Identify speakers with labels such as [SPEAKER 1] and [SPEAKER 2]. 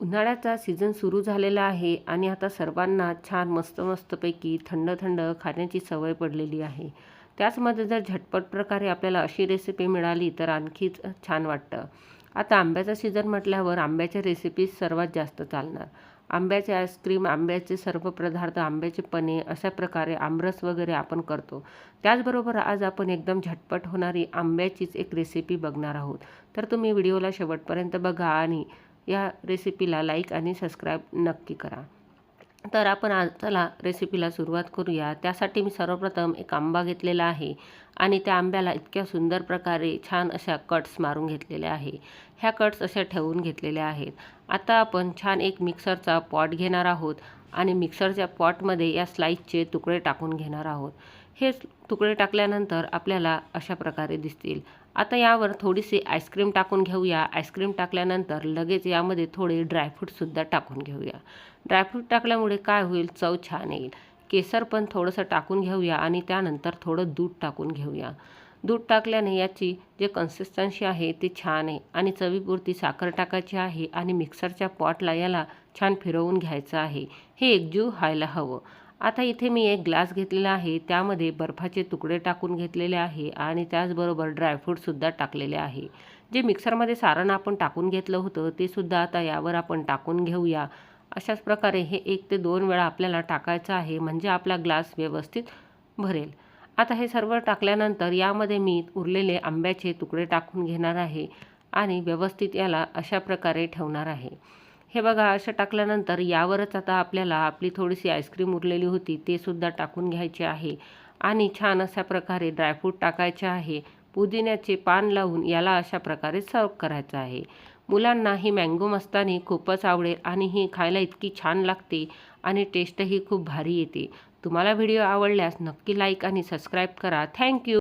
[SPEAKER 1] उन्हाळ्याचा सीझन सुरू झालेला आहे आणि आता सर्वांना छान मस्त मस्तपैकी थंड थंड खाण्याची सवय पडलेली आहे. त्याचमध्ये जर झटपट प्रकारे आपल्याला अशी रेसिपी मिळाली तर आणखीच छान वाटतं. आता आंब्याचा सीझन म्हटल्यावर आंब्याच्या रेसिपीज सर्वात जास्त चालणार. आंब्याचे आईस्क्रीम आंब्याचे सर्व पदार्थ आंब्याचे पने अशा प्रकारे आमरस वगैरे आपण करतो. त्याचबरोबर आज आपण एकदम झटपट होणारी आंब्याचीच एक रेसिपी बघणार आहोत. तर तुम्ही व्हिडिओला शेवटपर्यंत बघा आणि या रेसिपीला लाईक आणि सबस्क्राईब नक्की करा. तर आपण आज चला रेसिपीला सुरुवात करूया. त्यासाठी मी सर्वप्रथम एक आंबा घेतलेला आहे आणि त्या आंब्याला इतक्या सुंदर प्रकारे छान अशा कट्स मारून घेतलेल्या आहे. ह्या कट्स अशा ठेवून घेतलेल्या आहेत. आता आपण छान एक मिक्सरचा पॉट घेणार आहोत आणि मिक्सरच्या पॉटमध्ये या स्लाईसचे तुकडे टाकून घेणार आहोत. हे तुकडे टाकल्यानंतर आपल्याला अशा प्रकारे दिसतील. आता यावर थोडीशी आईस्क्रीम टाकून घेऊया. आईस्क्रीम टाकल्यानंतर लगेच यामध्ये थोडे ड्रायफ्रूटसुद्धा टाकून घेऊया. ड्रायफ्रूट टाकल्यामुळे काय होईल? चव छान येईल. केसर पण थोडंसं टाकून घेऊया आणि त्यानंतर थोडं दूध टाकून घेऊया. दूध टाकल्याने याची जे कन्सिस्टन्सी आहे ती छान आहे आणि चवीपुरती साखर टाकायची आहे आणि मिक्सरच्या पॉटला याला छान फिरवून घ्यायचं आहे. हे एकजीव व्हायला हवं. आता इथे मी एक ग्लास घेतलेला आहे. त्यामध्ये बर्फाचे तुकडे टाकून घेतलेले आहे आणि त्याचबरोबर ड्रायफ्रूटसुद्धा टाकलेले आहे. जे मिक्सरमध्ये सारण आपण टाकून घेतलं होतं ते सुद्धा आता यावर आपण टाकून घेऊया. अशाच प्रकारे हे एक ते दोन वेळा आपल्याला टाकायचं आहे म्हणजे आपला ग्लास व्यवस्थित भरेल. आता हे सर्व टाकल्यानंतर यामध्ये मी उरलेले आंब्याचे तुकडे टाकून घेणार आहे आणि व्यवस्थित याला अशा प्रकारे ठेवणार आहे. हे बघा असं टाकल्यानंतर यावरच आता आपल्याला आपली थोडीशी आईस्क्रीम उरलेली होती ते सुद्धा टाकून घ्यायचे आहे. आणि छान अशा प्रकारे ड्रायफ्रूट टाकायचे आहे. पुदिन्याचे पान लावून याला अशा प्रकारे सर्व करायचं आहे. मुलांना ही मँगो मस्तानी खूपच आवडेल आणि ही खायला इतकी छान लागते आणि टेस्टही खूप भारी येते. तुम्हाला व्हिडिओ आवडल्यास नक्की लाईक आणि सबस्क्राईब करा. थँक्यू!